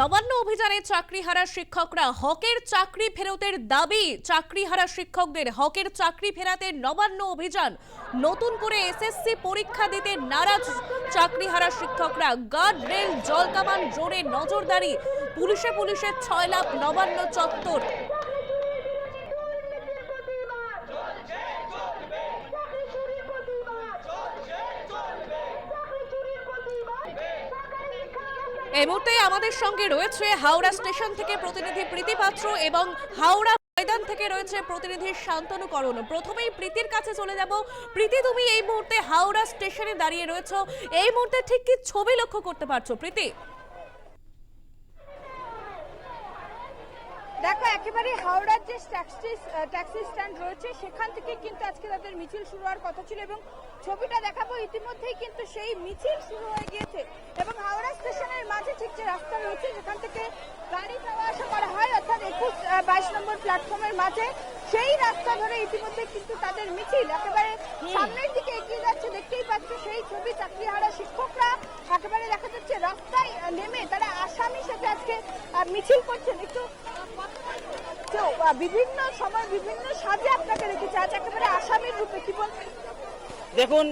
নবান্ন অভিযানে চাকরিহারা শিক্ষকরা হকের চাকরি ফেরতের দাবি। চাকরিহারা শিক্ষকদের হকের চাকরি ফেরাতে নবান্ন অভিযান। নতুন করে এসএসসি পরীক্ষা দিতে নারাজ চাকরিহারা শিক্ষকরা। গার্ড রেল জলকামান জোরে নজরদারি। পুলিশে পুলিশের ছয় লাখ নবান্ন চত্বর। এই মুহূর্তে আমাদের সঙ্গে রয়েছে হাওড়া স্টেশন থেকে প্রতিনিধি প্রীতি পাত্র এবং হাওড়া ময়দান থেকে রয়েছে প্রতিনিধি শান্তনু করণ। প্রথমেই প্রীতির কাছে চলে যাব। প্রীতি, তুমি এই মুহূর্তে হাওড়া স্টেশনে দাঁড়িয়ে রয়েছো। এই মুহূর্তে ঠিক কি ছবি লক্ষ্য করতে পারছ প্রীতি? দেখো একেবারে হাওড়ার যে ট্যাক্সি ট্যাক্সি স্ট্যান্ড রয়েছে সেখান থেকে কিন্তু আজকে তাদের মিছিল শুরু হওয়ার কথা ছিল এবং ছবিটা দেখাবো ইতিমধ্যেই কিন্তু সেই মিছিল শুরু হয়ে গিয়েছে এবং হাওড়া স্টেশনের মাঝে ঠিক যে রাস্তা রয়েছে যেখান থেকে গাড়ি যাওয়া আসা করা হয় অর্থাৎ একুশ বাইশ নম্বর প্ল্যাটফর্মের মাঝে। সেই রাস্তা ধরে ইতিমধ্যে কিন্তু তাদের মিছিল একেবারে সামনের এগিয়ে যাচ্ছে, দেখতেই সেই ছবি, চাকরিহারা শিক্ষকরা। একেবারে দেখা যাচ্ছে রাস্তায় নেমে তারা আসামি সাথে আজকে মিছিল করছেন। একটু বিভিন্ন সময় বিভিন্ন সাজে আপনাকে আজ একেবারে আসামির রূপে কি দেখুন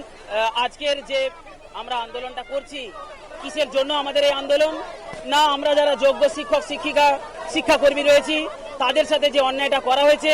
আজকের যে আমরা আন্দোলনটা করছি, কিসের জন্য আমাদের এই আন্দোলন? না, আমরা যারা যোগ্য শিক্ষক, শিক্ষিকা, শিক্ষাকর্মী রয়েছি, তাদের সাথে যে অন্যায়টা করা হয়েছে,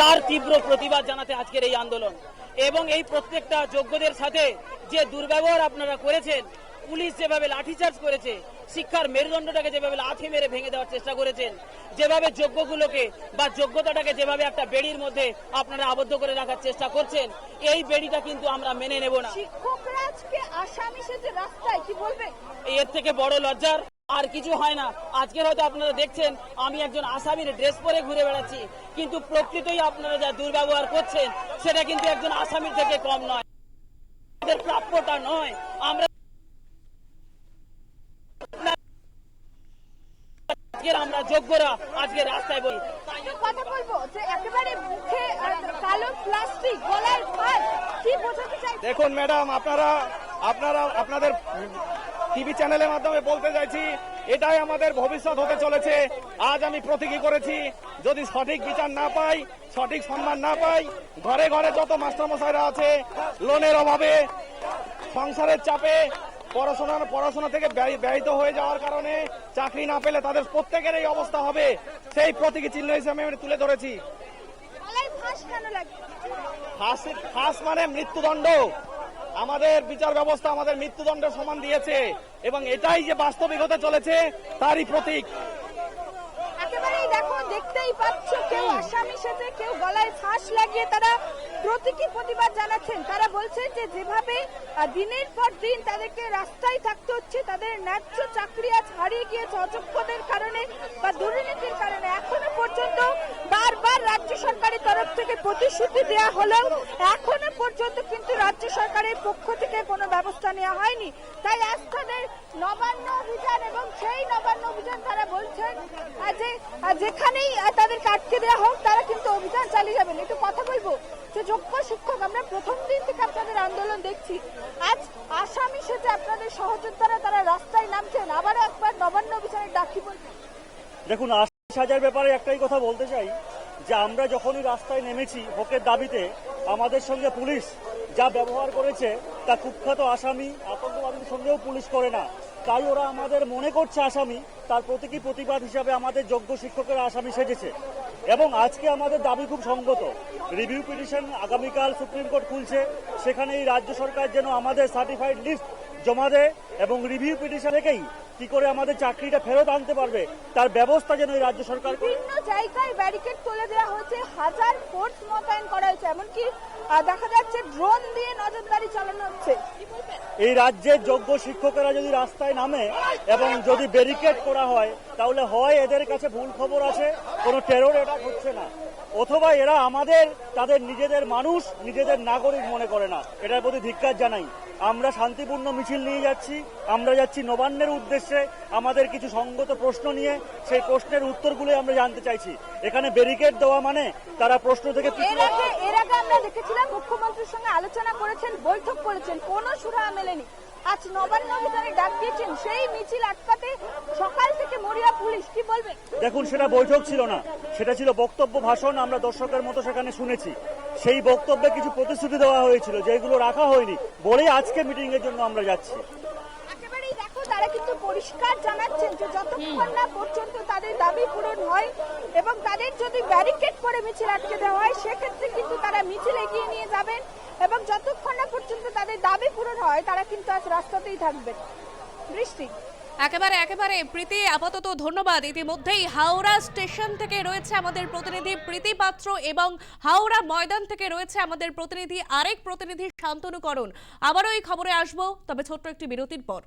তার তীব্র প্রতিবাদ জানাতে আজকের এই আন্দোলন। এবং এই প্রত্যেকটা যোগ্যদের সাথে যে দুর্ব্যবহার আপনারা করেছেন পুলিশ যেভাবে লাঠিচার্জ করেছে শিক্ষার মেরুদণ্ডটাকে যেভাবে লাথি মেরে ভেঙে দেওয়ার চেষ্টা করেছেন যেভাবে যোগ্যগুলোকে বা যোগ্যতাটাকে যেভাবে একটা বেড়ির মধ্যে আপনারা আবদ্ধ করে রাখার চেষ্টা করছেন এই বেড়িটা কিন্তু আমরা মেনে নেব না। শিক্ষকরা আজকে আসামি সাথে রাস্তায় কি বলবেন এর থেকে বড় লজ্জার আর কিছু হয় না। আজকের হয়তো আপনারা দেখছেন আমি একজন আসামির ড্রেস পরে ঘুরে বেড়াচ্ছি। কিন্তু প্রকৃতই আপনারা যা দুর্ব্যবহার করছেন সেটা কিন্তু একজন আসামির থেকে কম নয়। আমাদের প্রাপ্যটা নয়। আমরা আজকের আমরা যোগ্যরা আজকে রাস্তায় বলি। কথা বলব যে একেবারে মুখে কালো প্লাস্টিক গলার কি বোঝাতে চাই দেখুন ম্যাডাম আপনারা আপনারা আপনাদের টিভি চ্যানেলের মাধ্যমে বলতে চাইছি এটাই আমাদের ভবিষ্যৎ হতে চলেছে। আজ আমি প্রতীকী করেছি যদি সঠিক বিচার না পাই সঠিক সম্মান না পাই ঘরে ঘরে যত মাস্টারমশাইরা আছে লোনের অভাবে সংসারের চাপে পড়াশোনার পড়াশোনা থেকে ব্যয়- ব্যয়িত হয়ে যাওয়ার কারণে চাকরি না পেলে তাদের প্রত্যেকের এই অবস্থা হবে। সেই প্রতীকী চিহ্ন হিসেবে আমি তুলে ধরেছি। ফাঁস মানে মৃত্যুদণ্ড। আমাদের বিচার ব্যবস্থা আমাদের মৃত্যুদণ্ডের সমান দিয়েছে এবং এটাই যে বাস্তবিক হতে চলেছে, তারই প্রতীক। দেখো, দেখতেই পাচ্ছ, কেউ আসামি সেজে, কেউ গলায় ফাঁস লাগিয়ে তারা প্রতীকী প্রতিবাদ জানাচ্ছেন। তারা বলছেন যে যেভাবে দিনের পর দিন তাদেরকে রাস্তায় থাকতে হচ্ছে, তাদের ন্যায্য চাকরি আজ হারিয়ে গিয়েছে অযোগ্যদের কারণে বা দুর্নীতির কারণে। এখনও পর্যন্ত বারবার রাজ্য সরকারের তরফ থেকে প্রতিশ্রুতি দেওয়া হলেও এখনও পর্যন্ত কিন্তু রাজ্য সরকারের পক্ষ থেকে কোনো ব্যবস্থা নেওয়া হয়নি। তাই আজ তাদের নবান্ন অভিযান এবং সেই নবান্ন অভিযান তারা বলছেন যে যেখানেই তাদেরকে আটকে দেওয়া হোক, তারা কিন্তু অভিযান চালিয়ে যাবেন। একটু কথা যোগ্য শিক্ষক। আমরা প্রথম দিন থেকে আপনাদের আন্দোলন দেখছি। আজ আসামি সাথে আপনাদের সহযোদ্ধারা তারা রাস্তায় নামছেন। আবারও একবার নবান্ন অভিযানের ডাকি দেখুন, আশি হাজার ব্যাপারে একটাই কথা বলতে চাই, যে আমরা যখনই রাস্তায় নেমেছি হকের দাবিতে, আমাদের সঙ্গে পুলিশ যা ব্যবহার করেছে, তা কুখ্যাত আসামি, আতঙ্কবাদীর সঙ্গেও পুলিশ করে না। তাই ওরা আমাদের মনে করছে আসামি, তার প্রতীকী প্রতিবাদ হিসাবে আমাদের যোগ্য শিক্ষকেরা আসামি সেজেছে। এবং আজকে আমাদের দাবি খুব সঙ্গত। রিভিউ পিটিশন আগামীকাল সুপ্রিম কোর্ট খুলছে। সেখানে এই রাজ্য সরকার যেন আমাদের সার্টিফাইড লিস্ট জমা দেয় এবং রিভিউ পিটিশন থেকেই কি করে আমাদের চাকরিটা ফেরত আনতে পারবে? তার ব্যবস্থা যেন এই রাজ্য সরকার বিভিন্ন জায়গায় ব্যারিকেড তুলে দেওয়া হয়েছে হাজার ফোর্স মোতায়েন করা হয়েছে এমনকি দেখা যাচ্ছে ড্রোন দিয়ে নজরদারি চালানো হচ্ছে। এই রাজ্যের যোগ্য শিক্ষকেরা যদি রাস্তায় নামে এবং যদি ব্যারিকেড করা হয় তাহলে হয় এদের কাছে ভুল খবর আছে কোনো টেরোর অ্যাটাক হচ্ছে না। অথবা এরা আমাদের তাদের নিজেদের মানুষ নিজেদের নাগরিক মনে করে না। এটার প্রতি ধিক্কার জানাই। আমরা শান্তিপূর্ণ মিছিল নিয়ে যাচ্ছি, আমরা যাচ্ছি নবান্নের উদ্দেশ্যে আমাদের কিছু সঙ্গত প্রশ্ন নিয়ে, সেই প্রশ্নের উত্তরগুলো আমরা জানতে চাইছি। এখানে ব্যারিকেড দেওয়া মানে তারা প্রশ্ন থেকে এর আগে আমরা দেখেছিলাম মুখ্যমন্ত্রীর সঙ্গে আলোচনা করেছেন, বৈঠক করেছেন, কোনো সুরা মেলেনি। আজ নবান্ন অভিযানে ডাক দিয়েছেন, সেই মিছিল আটকাতে সকাল থেকে মরিয়া পুলিশ কি বলবেন দেখুন, সেটা বৈঠক ছিল না। সেটা ছিল বক্তব্য ভাষণ, আমরা দর্শকের মতো সেখানে শুনেছি। সেই বক্তব্যে কিছু প্রতিশ্রুতি দেওয়া হয়েছিল যেগুলো রাখা হয়নি বলেই আজকে মিটিং এর জন্য আমরা যাচ্ছি। তারা কিন্তু পরিষ্কার জানাচ্ছেন যে যতক্ষণ না পর্যন্ত তাদের দাবি পূরণ হয় এবং তাদের যদি ব্যারিকেড করে মিছিল আটকে দেওয়া হয়, সেক্ষেত্রে কিন্তু তারা মিছিল এগিয়ে নিয়ে যাবেন এবং যতক্ষণ না পর্যন্ত তাদের দাবি পূরণ হয়, তারা কিন্তু আজ রাস্তাতেই থাকবেন। বৃষ্টি। একেবারে একেবারে প্রীতি, আপাতত ধন্যবাদ। ইতিমধ্যেই হাওড়া স্টেশন থেকে রয়েছে আমাদের প্রতিনিধি প্রীতি পাত্র এবং হাওড়া ময়দান থেকে রয়েছে আমাদের প্রতিনিধি আরেক প্রতিনিধি শান্তনুকরণ আবারও এই খবরে আসব, তবে ছোট্ট একটি বিরতির পর।